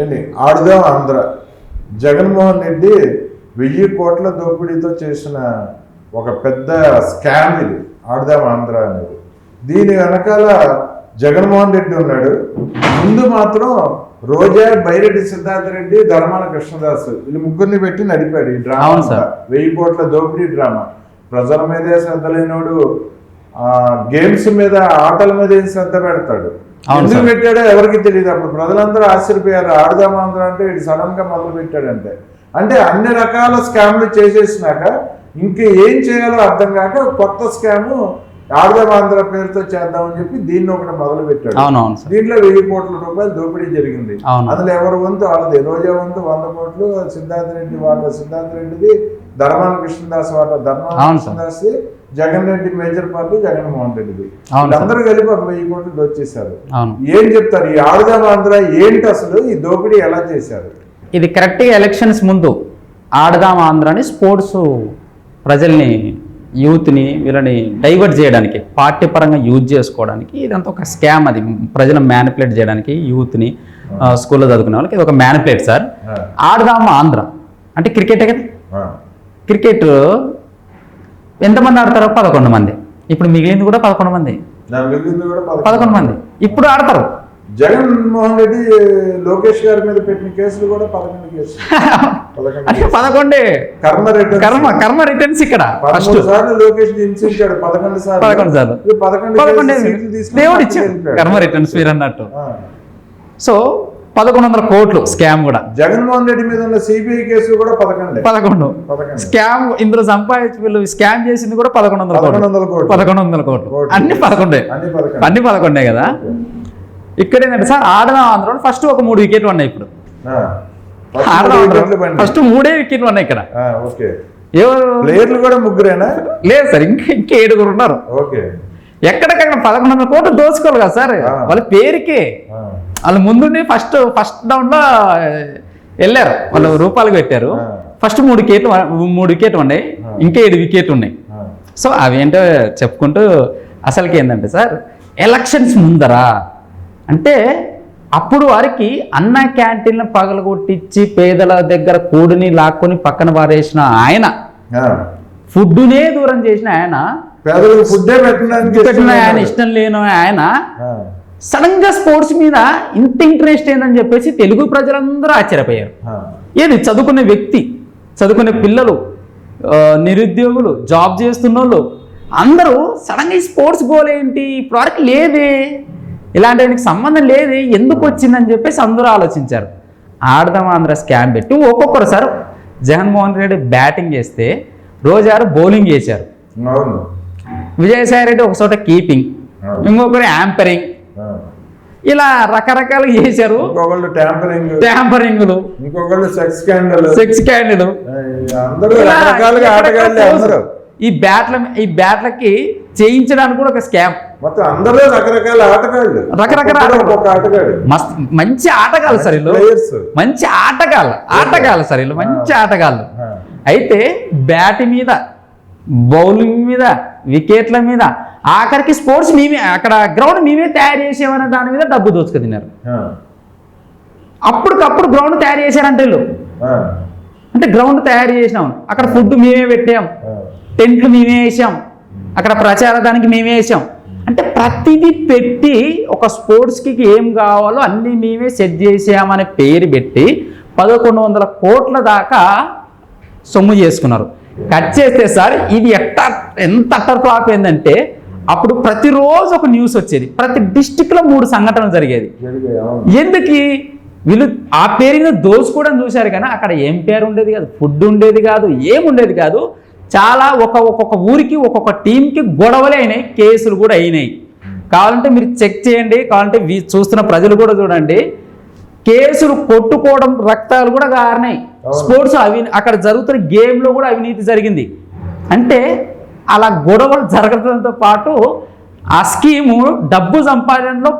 ఏంటి? ఆడుదాం ఆంధ్ర. జగన్మోహన్ రెడ్డి వెయ్యి కోట్ల దోపిడీతో చేసిన ఒక పెద్ద స్కామ్ ఇది. ఆడుదాం ఆంధ్ర అనేది. దీని వెనకాల జగన్మోహన్ రెడ్డి ఉన్నాడు. ముందు మాత్రం రోజా బైరెడ్డి సిద్ధార్థ రెడ్డి ధర్మాన కృష్ణదాస్ వీళ్ళు ముగ్గురిని పెట్టి నడిపాడు ఈ డ్రామా. వెయ్యి కోట్ల దోపిడీ డ్రామా. ప్రజల మీదే శ్రద్ధ లేనోడు ఆ, గేమ్స్ మీద ఆటల మీద ఏం శ్రద్ధ పెడతాడు? ఎందుకు. పెట్టాడో ఎవరికి తెలియదు అప్పుడు ప్రజలందరూ ఆశ్చర్యపోయారు. ఆడదాం ఆంధ్ర అంటే ఇటు సడన్గా మొదలు పెట్టాడంటే అంటే అన్ని రకాల స్కామ్లు చేసేసినాక ఇంక ఏం చేయాలో అర్థం కాక కొత్త స్కామ్ ఆడదాం ఆంధ్ర పేరుతో చేద్దామని చెప్పి దీన్ని ఒకటి మొదలు పెట్టాడు దీంట్లో వెయ్యి కోట్ల రూపాయలు దోపిడీ జరిగింది. అందులో ఎవరి వంతు వాళ్ళది రోజా వంతు వంద కోట్లు సిద్ధార్థ రెడ్డి వాళ్ళ సిద్ధార్థ రెడ్డిది ధర్మాన కృష్ణదాస్ వాళ్ళ ధర్మాన. కృష్ణదాస్ జగన్ రెడ్డి మేజర్ పార్టీ జగన్మోహన్ రెడ్డిది. అందరూ కలిపి ఒక వెయ్యి కోట్లు దోచేశారు. ఏం చెప్తారు? ఈ ఆడుదాం ఆంధ్ర ఏంటి అసలు? ఈ దోపిడీ ఎలా చేశారు? ఇది కరెక్ట్గా ఎలక్షన్స్ ముందు ఆడదాం ఆంధ్ర అని స్పోర్ట్స్ ప్రజల్ని యూత్ని వీళ్ళని డైవర్ట్ చేయడానికి పార్టీ పరంగా యూజ్ చేసుకోవడానికి ఇదంతా ఒక స్కామ్ అది. ప్రజలను మ్యానిపులేట్ చేయడానికి యూత్ని స్కూల్లో చదువుకునే వాళ్ళకి ఇది ఒక మ్యానిపులేట్ సార్. ఆ, ఆడదాం ఆంధ్ర. అంటే క్రికెటే కదా. క్రికెట్ ఎంతమంది ఆడతారో పదకొండు మంది. ఇప్పుడు మిగిలింది కూడా పదకొండు మంది. పదకొండు మంది. ఇప్పుడు ఆడతారు. జగన్మోహన్ రెడ్డి లోకేష్ గారి మీద పెట్టిన కేసులు కూడా పదకొండు కేసులు. పదకొండు కర్మ రెడ్డి కర్మ కర్మ రిటర్న్స్ ఇక్కడ ఫస్ట్ సార్లు లోకేష్ హింసించాడు పదకొండు సార్లు. పదకొండు సార్లు. పదకొండు దేవుడు ఇచ్చాడు. కర్మ రిటర్న్స్ మీరు అన్నట్టు. సో పదకొండు వందల కోట్లు స్కామ్ కూడా. జగన్మోహన్ రెడ్డి మీద ఉన్న సిబిఐ కేసులు కూడా పదకొండే. పదకొండు. స్కామ్ ఇందులో సంపాదించి వీళ్ళు స్కామ్ చేసింది కూడా పదకొండు వందల పదకొండు కోట్లు వందల కోట్లు. పదకొండు వందల కోట్లు. అన్ని పదకొండు. అన్ని పదకొండే. కదా? ఇక్కడ ఏంటంటే సార్ ఆడదాం ఆంధ్ర ఫస్ట్ ఒక మూడు వికెట్లు ఉన్నాయి ఇప్పుడు. ఫస్ట్ ఆడదాం మూడు వికెట్లు బండి. ఫస్ట్ మూడే వికెట్లు ఉన్నాయి ఇక్కడ. ఎవరు? ప్లేయర్లు కూడా ముగ్గురేనా? లేదు సార్ ఇంకా ఇంకా ఏడుగురు ఉన్నారు. ఓకే. ఎక్కడికక్కడ పదకొండు వందల కోట్లు దోచుకోవాలి కదా సార్. వాళ్ళ పేరుకే. వాళ్ళు ముందుండి ఫస్ట్ ఫస్ట్ డౌన్లో వెళ్ళారు. వాళ్ళు రూపాయలు పెట్టారు. ఫస్ట్ మూడు వికెట్లు మూడు వికెట్లు ఉన్నాయి. ఇంకా ఏడు వికెట్లు ఉన్నాయి. సో అవి ఏంటో చెప్పుకుంటూ అసలుకి ఏంటంటే సార్ ఎలక్షన్స్ ముందరా? అంటే అప్పుడు వారికి అన్న క్యాంటీన్లు పగలగొట్టించి పేదల దగ్గర కూడిని లాక్కొని పక్కన పారేసిన ఆయన ఆ. ఫుడ్డునే దూరం చేసిన ఆయన పెట్టిన ఆయన ఇష్టం లేని ఆయన. సడన్గా స్పోర్ట్స్ మీద ఇంత ఇంట్రెస్ట్ ఏందని చెప్పేసి తెలుగు ప్రజలందరూ ఆశ్చర్యపోయారు. ఏది చదువుకునే వ్యక్తి చదువుకునే పిల్లలు నిరుద్యోగులు జాబ్ చేస్తున్న వాళ్ళు అందరూ సడన్గా ఈ స్పోర్ట్స్ గోల్ ఏంటి ఇప్పుడు వరకు లేదే ఇలాంటి వానికి సంబంధం లేదే. ఎందుకు వచ్చిందని చెప్పేసి అందరూ ఆలోచించారు. ఆడదాం ఆంధ్ర స్కామ్ పెట్టి ఒక్కొక్కరు సార్ జగన్మోహన్ రెడ్డి బ్యాటింగ్ చేస్తే రోజారు బౌలింగ్ చేశారు. విజయసాయి రెడ్డి ఒక చోట కీపింగ్ ఇంకొకరు యాంపరింగ్. ఇలా రకరకాలుగా చేశారు. ట్యాంపరింగ్లు. Sex scandal. సెక్స్ క్యాండిల్ అందరూ రకరకాలుగా ఆటగాళ్ళే అందరూ. ఈ బ్యాట్ల ఈ బ్యాట్లకి చేయించడానికి కూడా ఒక స్కామ్. మొత్తం అందరూ రకరకాల ఆటగాళ్ళు. రకరకాల మస్త్ మంచి ఆటగాళ్ళు సార్ వీళ్ళు. మంచి ఆటగాళ్ళు ఆటగాళ్ళు సార్ వీళ్ళు. మంచి ఆటగాళ్ళు. అయితే బ్యాట్ మీద బౌలింగ్ మీద వికెట్ల మీద ఆఖరికి స్పోర్ట్స్ మేమే అక్కడ గ్రౌండ్ మేమే తయారు చేసేమనే దాని మీద డబ్బు దోచుకు తిన్నారు. అప్పటికప్పుడు గ్రౌండ్ తయారు చేశారంటే వీళ్ళు. అంటే గ్రౌండ్ తయారు చేసినాం. అక్కడ ఫుడ్ మేమే పెట్టాం. టెంట్లు మేమే వేసాం. అక్కడ ప్రచారానికి మేమే వేసాం. అంటే ప్రతిదీ పెట్టి ఒక స్పోర్ట్స్కి ఏం కావాలో అన్నీ మేమే సెట్ చేసామనే పేరు పెట్టి పదకొండు వందల కోట్ల దాకా సొమ్ము చేసుకున్నారు. కట్ చేస్తే సార్ ఇది ఎట్ట ఎంత అట్టర్ ఫ్లాప్ ఏంటంటే అప్పుడు ప్రతిరోజు ఒక న్యూస్ వచ్చేది. ప్రతి డిస్టిక్లో మూడు సంఘటనలు జరిగేది. ఎందుకు? వీళ్ళు ఆ పేరు మీద దోచుకోవడం చూశారు కానీ అక్కడ ఏం పేరు ఉండేది కాదు ఫుడ్ ఉండేది కాదు ఏం ఉండేది కాదు. చాలా ఒక ఒక్కొక్క ఊరికి ఒక్కొక్క టీంకి గొడవలే అయినాయి కేసులు కూడా అయినాయి. కావాలంటే మీరు చెక్ చేయండి కావాలంటే చూస్తున్న ప్రజలు కూడా చూడండి. కేసులు కొట్టుకోవడం రక్తాలు కూడా కారినాయి అవును. స్పోర్ట్స్ అవి అక్కడ జరుగుతున్న గేమ్లో కూడా అవినీతి జరిగింది. అంటే అలా గొడవలు జరగడంతో పాటు ఆ స్కీము డబ్బు సంపాదనలో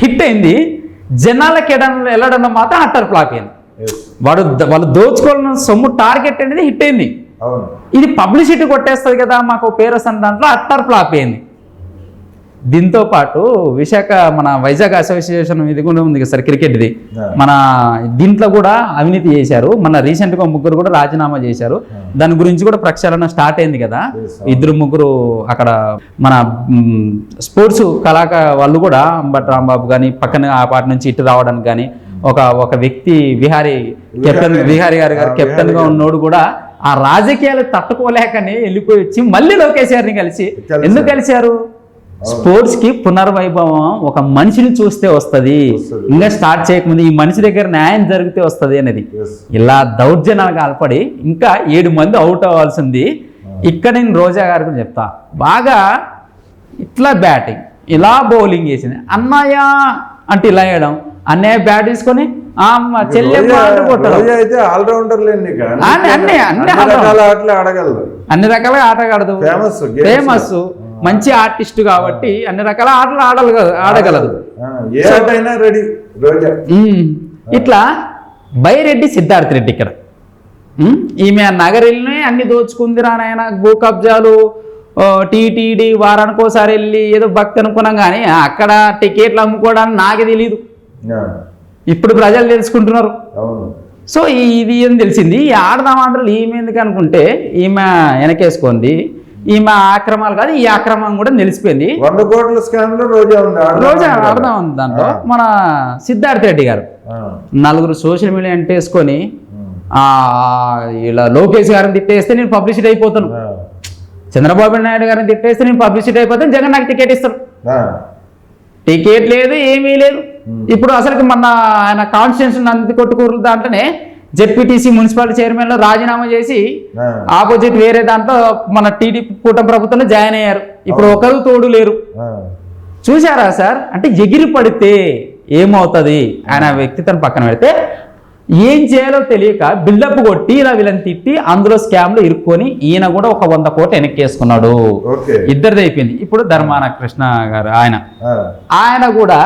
హిట్ అయింది. జనాలకి ఎడన వెళ్ళడంలో మాత్రం అట్టర్ ఫ్లాప్ అయింది. వాడు వాళ్ళు దోచుకోవాలన్న సొమ్ము టార్గెట్ అనేది హిట్ అయింది. ఇది పబ్లిసిటీ కొట్టేస్తుంది కదా మాకు పేరు వస్తున్న దాంట్లో అట్టర్ ఫ్లాప్ అయింది. దీంతో పాటు విశాఖ మన వైజాగ్ అసోసియేషన్ ఇది కూడా ఉంది కదా సార్ క్రికెట్ది. మన దీంట్లో కూడా అవినీతి చేశారు. మన రీసెంట్గా ముగ్గురు కూడా రాజీనామా చేశారు. దాని గురించి కూడా ప్రక్షాళన స్టార్ట్ అయింది కదా. ఇద్దరు ముగ్గురు అక్కడ మన స్పోర్ట్స్ కళాక వాళ్ళు కూడా అంబట్ రాంబాబు కానీ పక్కన ఆ పాటి నుంచి ఇటు రావడానికి కానీ ఒక ఒక వ్యక్తి విహారీ కెప్టెన్ విహారీ. గారు గారు ఆ, కెప్టెన్గా విహారీ ఉన్నోడు కూడా ఆ రాజకీయాలు తట్టుకోలేకనే వెళ్ళిపోయి వచ్చి మళ్ళీ లోకేష్ గారిని కలిసి. ఎందుకు కలిశారు? స్పోర్ట్స్కి పునర్వైభవం ఒక మనిషిని చూస్తే వస్తది. ఇంకా స్టార్ట్ చేయకముందు ఈ మనిషి దగ్గర న్యాయం జరిగితే వస్తది అనేది. ఇలా దౌర్జన్యాలకు అలపడి ఇంకా ఏడు మంది అవుట్ అవ్వాల్సింది. ఇక్కడ నేను రోజా గారి గురించి చెప్తా. బాగా ఇట్లా బ్యాటింగ్ ఇలా బౌలింగ్ వేసింది అన్నయ్య అంటే ఇలా వేయడం అన్నయ్య బ్యాట్ తీసుకొని అయితే ఆల్రౌండర్ లేండి. అన్ని- అన్ని- రకాల ఆటలు అన్ని రకాలుగా ఆటగాడదు games. ఫేమస్ మంచి ఆర్టిస్ట్ కాబట్టి అన్ని రకాల ఆటలు ఆడలు ఆడగలదు. ఆ, ఏ ఆట అయినా రెడీ రోజా. ఉమ్. ఇట్లా బైరెడ్డి సిద్ధార్థ్ రెడ్డి ఇక్కడ. ఈమె నగరిల్ని అన్ని దోచుకుందిరా నాయన. భూ కబ్జాలు టీటీడీ వారానికి ఒకసారి వెళ్ళి ఏదో భక్తి అనుకున్నాం కానీ అక్కడ టికెట్లు అమ్ముకోవడానికి నాకే తెలియదు ఇప్పుడు ప్రజలు తెలుసుకుంటున్నారు. సో ఇది ఏం తెలిసింది? ఈ ఆడదాం ఆటలు ఈమె ఎందుకు అనుకుంటే ఈమె వెనకేసుకుంది ఈమె ఆక్రమాలు కాదు ఈ ఆక్రమం కూడా తెలిసిపోయింది వంద కోట్ల రోజా ఉంది రోజు ఉంది. ఆడదాం ఉంది దాంట్లో మన సిద్ధార్థ్ రెడ్డి గారు. నలుగురు సోషల్ మీడియా అంటేసుకొని ఉమ్, ఆ, ఇలా లోకేష్ గారిని తిట్టేస్తే నేను పబ్లిసిటీ అయిపోతాను. చంద్రబాబు నాయుడు గారిని తిట్టేస్తే నేను పబ్లిసిటీ అయిపోతాను. జగన్ నాకు టికెట్ ఇస్తాడు. ఆ, టికెట్ లేదు ఏమీ లేదు. ఇప్పుడు అసలు మన ఆయన కాన్స్టిట్యూన్సీ నంది కొట్టుకూరు దాంట్లోనే జెడ్పీటీసీ మున్సిపాలిటీ చైర్మన్లో రాజీనామా చేసి ఆపోజిట్ వేరే దాంట్లో మన టీడీపీ కూటమి ప్రభుత్వంలో జాయిన్ అయ్యారు. ఇప్పుడు ఒకరు తోడు లేరు. చూసారా సార్? అంటే ఎగిరి పడితే ఏమవుతుంది? ఆయన వ్యక్తిత్వం పక్కన పెడితే ఏం చేయాలో తెలియక బిల్డప్ కొట్టి ఇలా వీళ్ళని తిట్టి అందులో స్కామ్లో ఇరుక్కొని ఈయన కూడా ఒక వంద కోట్లు వెనక్కేసుకున్నాడు. ఇద్దరిది అయిపోయింది. ఇప్పుడు ధర్మాన కృష్ణ గారు ఆయన. ఆయన కూడా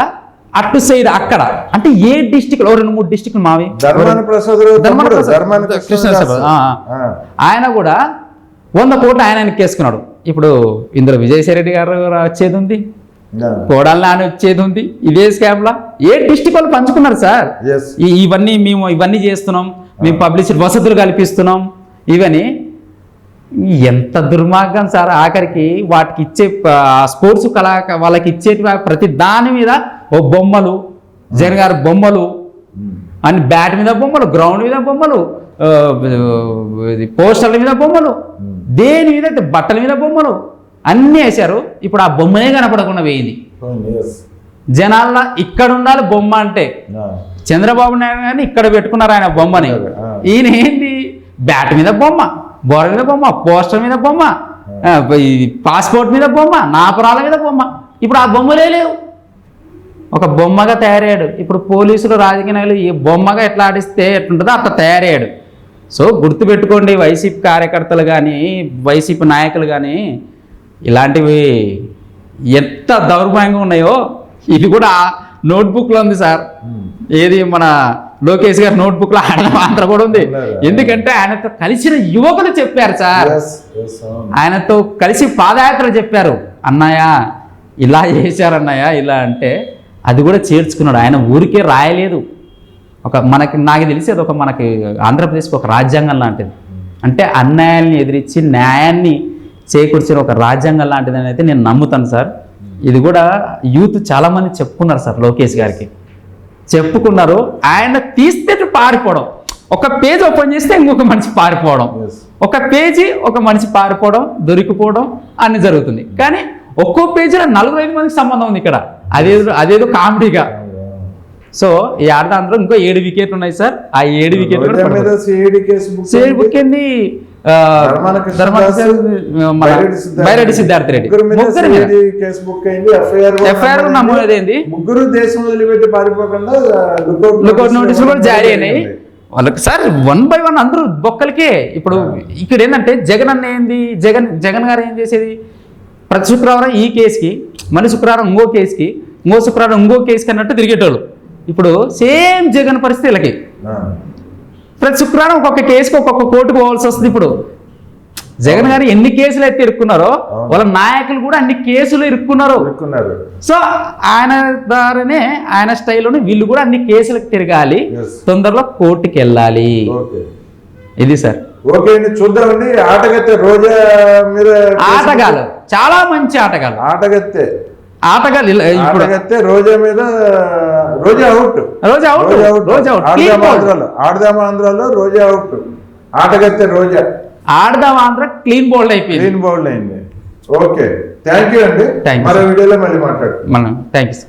అటు సైడ్ అక్కడ. అంటే ఏ డిస్టిక్లో రెండు మూడు డిస్టిక్ మావి? కృష్ణ ఆయన కూడా వంద కోట్లు ఆయన వెనక్కేసుకున్నాడు ఇప్పుడు ఇందులో విజయసాయి రెడ్డి గారు వచ్చేది ఉంది కోడాలని ఆయన వచ్చేది ఉంది ఇదే స్కామ్ లా. ఏ డిస్టిక్ వాళ్ళు పంచుకున్నారు సార్? ఇవన్నీ మేము ఇవన్నీ చేస్తున్నాం. మేము పబ్లిసిటీ వసతులు కల్పిస్తున్నాం. ఇవన్నీ ఎంత దుర్మార్గం సార్ ఆఖరికి వాటికి ఇచ్చే స్పోర్ట్స్ కళా వాళ్ళకి ఇచ్చేటి ప్రతి దాని మీద ఓ బొమ్మలు జగన్ గారి బొమ్మలు అని బ్యాట్ మీద బొమ్మలు గ్రౌండ్ మీద బొమ్మలు పోస్టర్ల మీద బొమ్మలు దేని మీద బట్టల మీద బొమ్మలు అన్నీ వేశారు. ఇప్పుడు ఆ బొమ్మనే కనపడకుండా yes. జనాల్లో ఇక్కడ ఉండాలి బొమ్మ అంటే. చంద్రబాబు నాయుడు గారిని ఇక్కడ పెట్టుకున్నారు ఆయన బొమ్మని. ఈయన ఏంది బ్యాట్ మీద బొమ్మ బోర మీద బొమ్మ పోస్టర్ మీద బొమ్మ పాస్పోర్ట్ మీద బొమ్మ నాపరాల మీద బొమ్మ. ఇప్పుడు ఆ బొమ్మలే లేవు. ఒక బొమ్మగా తయారయ్యాడు. ఇప్పుడు పోలీసులు రాజకీయ నాయకులు ఈ బొమ్మగా ఎట్లా ఆడిస్తే ఎట్లుంటుందో అట్లా తయారయ్యాడు. సో గుర్తుపెట్టుకోండి వైసీపీ కార్యకర్తలు కానీ వైసీపీ నాయకులు కానీ ఇలాంటివి ఎంత దౌర్భాగ్యంగా ఉన్నాయో ఇది కూడా నోట్బుక్లో ఉంది సార్. ఉమ్, ఏది మన లోకేష్ గారి నోట్బుక్లో ఆయన మాత్రం కూడా ఉంది? ఎందుకంటే ఆయనతో కలిసిన యువకులు చెప్పారు సార్. ఆయనతో కలిసి పాదయాత్ర చెప్పారు. అన్నయ్య ఇలా చేశారు అన్నయ్య ఇలా అంటే అది కూడా చేర్చుకున్నాడు. ఆయన ఊరికే రాయలేదు. ఒక మనకి నాకు తెలిసి అది ఒక మనకి ఆంధ్రప్రదేశ్కి ఒక రాజ్యాంగం లాంటిది. అంటే అన్యాయాన్ని ఎదిరించి న్యాయాన్ని చేకూర్చిన ఒక రాజ్యాంగం లాంటిది అని అయితే నేను నమ్ముతాను సార్. ఇది కూడా యూత్ చాలామంది చెప్పుకున్నారు సార్ లోకేష్ గారికి. చెప్పుకున్నారు. ఆయన తీస్తే పారిపోవడం. ఒక పేజ్ ఓపెన్ చేస్తే ఇంకొక మనిషి పారిపోవడం. ఒక పేజీ ఒక మనిషి పారిపోవడం దొరికిపోవడం అన్ని జరుగుతుంది. కానీ ఒక్కో పేజీలో నలుగురు ఐదు మందికి సంబంధం ఉంది ఇక్కడ. అదేదో అదేదో కామెడీగా. సో ఈ ఆడదాంట్లో ఇంకో ఏడు వికెట్లు ఉన్నాయి సార్. ఆ ఏడు వికెట్లు సిఐడి బుక్ ఏంది? బైరెడ్డి సిద్ధార్థ రెడ్డి ఎఫ్ఐఆర్ నమోదైంది. ముగ్గురు దేశం వదిలిపెట్టి పారిపోకుండా లుకౌట్ నోటీసులు కూడా జారీ అయినాయి. వాళ్ళకి సార్ వన్ బై వన్ అందరూ బొక్కలకే. ఇప్పుడు ఇక్కడ ఏంటంటే జగన్ అన్న ఏంది? జగన్ జగన్ గారు ఏం చేసేది? ప్రతి శుక్రవారం ఈ కేసుకి మళ్ళీ శుక్రవారం ఇంకో కేసుకి ఇంకో శుక్రవారం ఇంకో కేసుకి అన్నట్టు తిరిగేటోళ్ళు. ఇప్పుడు సేమ్ జగన్ పరిస్థితి వీళ్ళకి. ప్రతి శుక్రవారం ఒక్కొక్క కేసుకి ఒక్కొక్క కోర్టుకు పోవాల్సి వస్తుంది ఇప్పుడు. జగన్ గారు ఎన్ని కేసులు అయితే ఇరుక్కున్నారో. వాళ్ళ నాయకులు కూడా అన్ని కేసులు ఇరుక్కున్నారు. సో ఆయన ద్వారానే ఆయన స్టైల్లోనే వీళ్ళు కూడా అన్ని కేసులకు తిరగాలి. తొందరలో కోర్టుకి వెళ్ళాలి ఇది సార్. ఓకే అండి చూద్దామండి. ఆటగత్తె రోజా మీద ఆటగాళ్ళు. చాలా మంచి ఆటగాళ్ళు. ఆటగత్తె. ఆటగాళ్ళు ఇప్పుడు ఆటగత్తె రోజా మీద Roja out. Roja out. Roja out. ఆంధ్రాలో ఆడదాం ఆంధ్రాలో రోజా అవుట్. ఆటగత్తె రోజా. ఆడదాం ఆంధ్ర క్లీన్ బౌల్డ్ అయిపోయింది. క్లీన్ బౌల్డ్ అయింది. ఓకే. థ్యాంక్ యూ అండి. You, మరో. వీడియోలో మళ్ళీ మాట్లాడు మనం థ్యాంక్ యూ